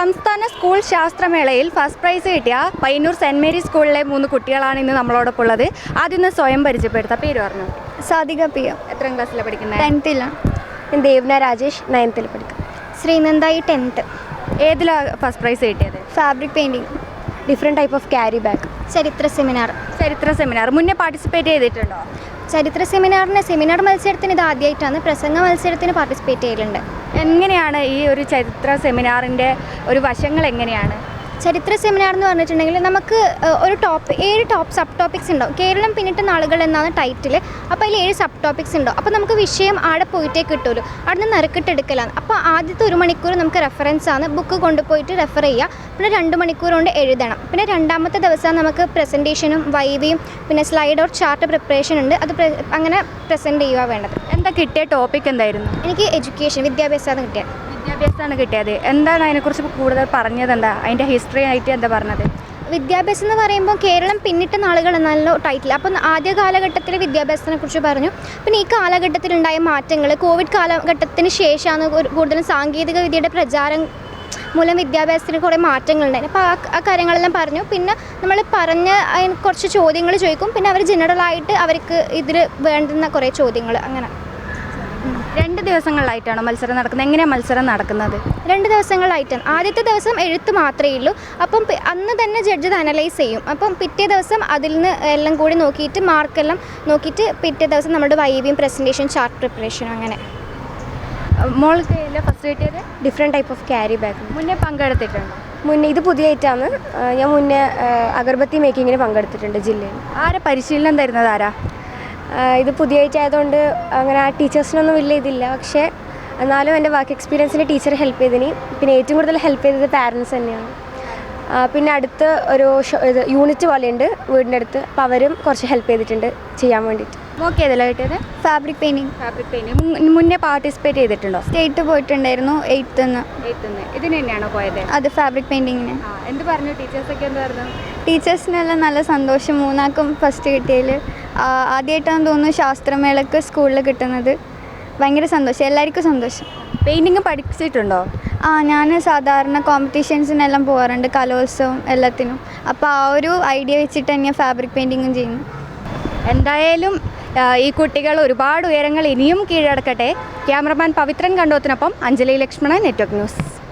സംസ്ഥാന school ശാസ്ത്രമേളയിൽ first prize കിട്ടിയ Payyanur saint Mary's സ്കൂളിലെ മൂന്ന് കുട്ടികളാണ് ഇന്ന് നമ്മളോടൊപ്പം ഉള്ളത്. ആദ്യം സ്വയം പരിചയപ്പെടുത്താം. പേര് പറഞ്ഞു? Sadhika P M. എത്രാം ക്ലാസ്സിലാണ് പഠിക്കുന്നത് ടെൻത്തിലാണ് ദേവന ദേവ്ന രാജേഷ് നയൻത്തിൽ പഠിക്കും. ശ്രീനന്ദായി ടെൻത്ത് ഏതിലാണ് ഫസ്റ്റ് പ്രൈസ് കിട്ടിയത്? Fabric painting different type of carry bag ചരിത്ര സെമിനാർ ചരിത്ര സെമിനാർ മുന്നേ പാർട്ടിസിപ്പേറ്റ് ചെയ്തിട്ടുണ്ടോ? ചരിത്ര സെമിനാറിന് സെമിനാർ മത്സരത്തിന് ഇത് ആദ്യമായിട്ടാണ് പ്രസംഗ മത്സരത്തിന് പാർട്ടിസിപ്പേറ്റ് ചെയ്യലുണ്ട്. എങ്ങനെയാണ് ഈ ഒരു ചരിത്ര സെമിനാറിന്റെ ഒരു വശങ്ങൾ എങ്ങനെയാണ്? ചരിത്ര സെമിനാർ എന്ന് പറഞ്ഞിട്ടുണ്ടെങ്കിൽ നമുക്ക് ഒരു ടോപ്പ് ഏഴ് ടോപ്പ് സബ് ടോപ്പിക്സ് ഉണ്ടാവും. കേരളം പിന്നിട്ട നാളുകൾ എന്നാണ് ടൈറ്റിൽ അപ്പോൾ അതിൽ ഏഴ് സബ് ടോപ്പിക്സ് ഉണ്ടാവും. അപ്പോൾ നമുക്ക് വിഷയം ആടെ പോയിട്ടേ കിട്ടുള്ളൂ അവിടെ നിന്ന് നറുക്കിട്ടെടുക്കലാണ് അപ്പോൾ ആദ്യത്തെ ഒരു മണിക്കൂർ നമുക്ക് റെഫറൻസ് ആണ്. ബുക്ക് കൊണ്ടുപോയിട്ട് റെഫർ ചെയ്യുക. പിന്നെ രണ്ട് മണിക്കൂർ കൊണ്ട് എഴുതണം. പിന്നെ രണ്ടാമത്തെ ദിവസം നമുക്ക് പ്രസന്റേഷനും വൈവിയും പിന്നെ സ്ലൈഡ് ഓർ ചാർട്ട് പ്രിപ്പറേഷൻ ഉണ്ട്. അത് അങ്ങനെ പ്രസന്റ് ചെയ്യുക വേണ്ടത്. എന്താ കിട്ടിയ ടോപ്പിക് എന്തായിരുന്നു? എനിക്ക് എഡ്യൂക്കേഷൻ വിദ്യാഭ്യാസമാണ് കിട്ടിയത്. വിദ്യാഭ്യാസമാണ് കിട്ടിയത്. എന്താണ് അതിനെക്കുറിച്ച് കൂടുതൽ പറഞ്ഞത്? എന്താ? അതിന്റെ ഹിസ്റ്ററി ആയിട്ട് എന്താ പറഞ്ഞത്? വിദ്യാഭ്യാസം എന്ന് പറയുമ്പോൾ കേരളം പിന്നിട്ട നാളുകൾ എന്നല്ലോ ടൈറ്റിൽ അപ്പം ആദ്യ കാലഘട്ടത്തിലെ വിദ്യാഭ്യാസത്തിനെ കുറിച്ച് പറഞ്ഞു. പിന്നെ ഈ കാലഘട്ടത്തിലുണ്ടായ മാറ്റങ്ങൾ കോവിഡ് കാലഘട്ടത്തിന് ശേഷമാണ് കൂടുതലും സാങ്കേതിക വിദ്യയുടെ പ്രചാരം മൂലം വിദ്യാഭ്യാസത്തിന് കുറേ മാറ്റങ്ങളുണ്ടായി അപ്പോൾ ആ ആ കാര്യങ്ങളെല്ലാം പറഞ്ഞു. പിന്നെ നമ്മൾ പറഞ്ഞ അതിന് കുറച്ച് ചോദ്യങ്ങൾ ചോദിക്കും. പിന്നെ അവർ ജനറലായിട്ട് അവർക്ക് ഇതിൽ വേണ്ടുന്ന കുറേ ചോദ്യങ്ങൾ അങ്ങനെ. രണ്ട് ദിവസങ്ങളിലായിട്ടാണോ മത്സരം നടക്കുന്നത്. എങ്ങനെയാണ് മത്സരം നടക്കുന്നത്? രണ്ട് ദിവസങ്ങളായിട്ടാണ് ആദ്യത്തെ ദിവസം എഴുത്ത് മാത്രമേ ഉള്ളൂ. അപ്പം അന്ന് തന്നെ ജഡ്ജ് അനലൈസ് ചെയ്യും. അപ്പം പിറ്റേ ദിവസം അതിൽ നിന്ന് എല്ലാം കൂടി നോക്കിയിട്ട് മാർക്കെല്ലാം നോക്കിയിട്ട് പിറ്റേ ദിവസം നമ്മുടെ വൈവിയും പ്രസന്റേഷൻ ചാർട്ട് പ്രിപ്പറേഷനും അങ്ങനെ. മോൾക്ക് ഫസ്റ്റ് കിട്ടിയത്? Different type of carry bag മുന്നേ പങ്കെടുത്തിട്ടുണ്ട്? മുന്നേ ഇത് പുതിയ ഐറ്റാണ് ഞാൻ മുന്നേ അഗർബത്തി മേക്കിങ്ങിന് പങ്കെടുത്തിട്ടുണ്ട് ജില്ലയിൽ. ആരെ പരിശീലനം തരുന്നത് ആരാ? ആ, പുതിയ പുതിയതായിട്ടായതുകൊണ്ട് അങ്ങനെ ആ ടീച്ചേഴ്സിനൊന്നും വലിയ ഇതില്ല. പക്ഷേ എന്നാലും എന്റെ വർക്ക് എക്സ്പീരിയൻസിന് ടീച്ചർ ഹെൽപ്പ് ചെയ്തിന്. പിന്നെ ഏറ്റവും കൂടുതൽ ഹെൽപ്പ് ചെയ്തത് പാരൻസ് തന്നെയാണ്. പിന്നെ അടുത്ത് ഒരു ഷോ- ഇത് യൂണിറ്റ് പോലെയുണ്ട് വീടിന്റെ അടുത്ത്. അപ്പോൾ അവരും കുറച്ച് ഹെൽപ്പ് ചെയ്തിട്ടുണ്ട് ചെയ്യാൻ വേണ്ടിയിട്ട്. മോക്ക് ഏതല്ല കിട്ടിയത് ഫാബ്രിക് പെയിന്റിങ്. Fabric painting. മുന്നേ പാർട്ടിസിപ്പേറ്റ് ചെയ്തിട്ടുണ്ടോ? സ്റ്റേറ്റ് പോയിട്ടുണ്ടായിരുന്നു എയ്ത്ത് നിന്ന് എയ്ത്തുനിന്ന് ഇതിന് തന്നെയാണോ പോയത്? അത് ഫാബ്രിക് പെയിന്റിങ്ങിന്. ആ എന്ത് പറഞ്ഞു? ടീച്ചേഴ്സൊക്കെ എന്ത് പറഞ്ഞു? ടീച്ചേഴ്സിനെല്ലാം നല്ല സന്തോഷം. മൂന്നാക്കും ഫസ്റ്റ് കിട്ടിയതിൽ ആദ്യമായിട്ടാണ് തോന്നുന്നു ശാസ്ത്രമേളക്ക് സ്കൂളിൽ കിട്ടുന്നത്. ഭയങ്കര സന്തോഷം. എല്ലാവർക്കും സന്തോഷം. പെയിന്റിങ് പഠിച്ചിട്ടുണ്ടോ? ആ ഞാൻ സാധാരണ കോമ്പറ്റീഷൻസിനെല്ലാം പോകാറുണ്ട് കലോത്സവം എല്ലാത്തിനും. അപ്പോൾ ആ ഒരു ഐഡിയ വെച്ചിട്ട് തന്നെയാണ് ഫാബ്രിക് പെയിന്റിങ്ങും ചെയ്യുന്നു. എന്തായാലും ഈ കുട്ടികൾ ഒരുപാട് ഉയരങ്ങൾ ഇനിയും കീഴടക്കട്ടെ. ക്യാമറമാൻ പവിത്രൻ കണ്ടോത്തിനൊപ്പം അഞ്ജലി ലക്ഷ്മണൻ നെറ്റ്വർക്ക് ന്യൂസ്